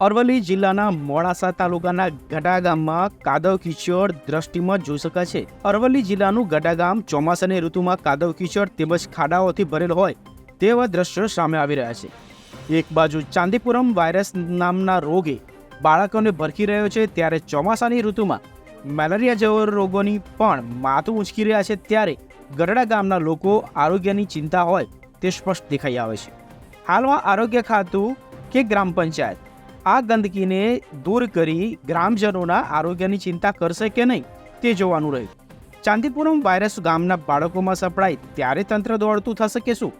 અરવલ્લી જિલ્લાના મોડાસા તાલુકાના ગડા ગામમાં કાદવ કિચડ દ્રષ્ટિમાં જોઈ શકાય છે. અરવલ્લી જિલ્લાનું ગડા ગામ ચોમાસાની ઋતુમાં કાદવ કિચડ તેમજ ખાડાઓથી ભરેલ હોય તેવા દ્રશ્યો સામે આવી રહ્યા છે. એક બાજુ ચાંદીપુરમ વાયરસ નામના રોગે બાળકોને ભરખી રહ્યો છે ત્યારે ચોમાસાની ઋતુમાં મેલેરિયા જેવા રોગોની પણ માથું ઉંચકી રહ્યા છે ત્યારે ગઢડા ગામના લોકો આરોગ્યની ચિંતા હોય તે સ્પષ્ટ દેખાઈ આવે છે. હાલમાં આરોગ્ય ખાતું કે ગ્રામ પંચાયત આ ગંદકીને દૂર કરી ગ્રામજનોના આરોગ્યની ચિંતા કરશે કે નહીં તે જોવાનું રહ્યું. ચાંદીપુરમ વાયરસ ગામના બાળકોમાં સપડાય ત્યારે તંત્ર દોડતું થશે કે શું?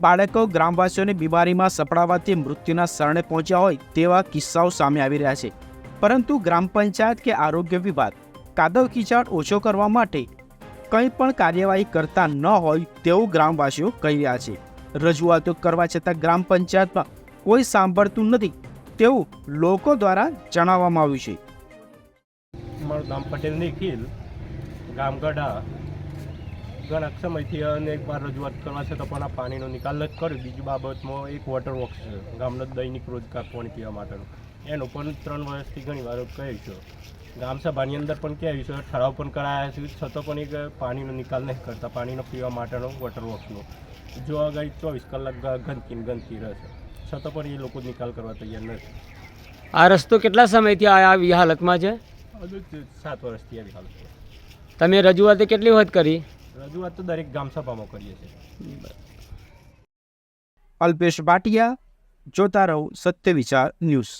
બાળકો ગ્રામવાસીઓને બીમારીમાં સપડાવાથી મૃત્યુના શરણે પહોંચ્યા હોય તેવા કિસ્સાઓ સામે આવી રહ્યા છે. પરંતુ ગ્રામ પંચાયત કે આરોગ્ય વિભાગ કાદવ કિચાટ ઓછો કરવા માટે કંઈ પણ કાર્યવાહી કરતા ન હોય તેવું ગ્રામવાસીઓ કહી રહ્યા છે. રજૂઆતો કરવા છતાં ગ્રામ પંચાયતમાં કોઈ સાંભળતું નથી. તેવું લોકો દ્વારા જણાવવામાં આવ્યું છે. મારું નામ પટેલ નિખિલ. ગામ ગઢા ઘણા સમયથી અનેક વાર રજૂઆત કરવા છતાં પણ આ પાણીનો નિકાલ નથી કર્યો. બીજી બાબતમાં એક વોટર વર્ક્સ છે. ગામનો દૈનિક રોજગાર પાણી પીવા માટેનો. એનો પણ ત્રણ વર્ષથી ઘણી વાર કહ્યું છે. ગામસભાની અંદર પણ કહ્યું છે, ઠરાવ પણ કરાયા છે, છતાં પણ એક પાણીનો નિકાલ નહીં કરતા. પાણીનો પીવા માટેનો વોટર વર્ક્સનો જો આગળ ચોવીસ કલાક ગંદકી ગંદકી રહેશે છતાં પણ એ લોકો નિકાલ કરવા તૈયાર નથી. આ રસ્તો કેટલા સમયથી આ આવી હાલતમાં છે? હજુ સાત વર્ષથી આવી હાલત છે. તમે રજૂઆતે કેટલી વખત કરી? રજૂઆત તો દરેક ગામ સભામાં કરીએ છીએ. અલ્પેશ ભાટિયા જોતા રહો સત્ય વિચાર ન્યૂઝ.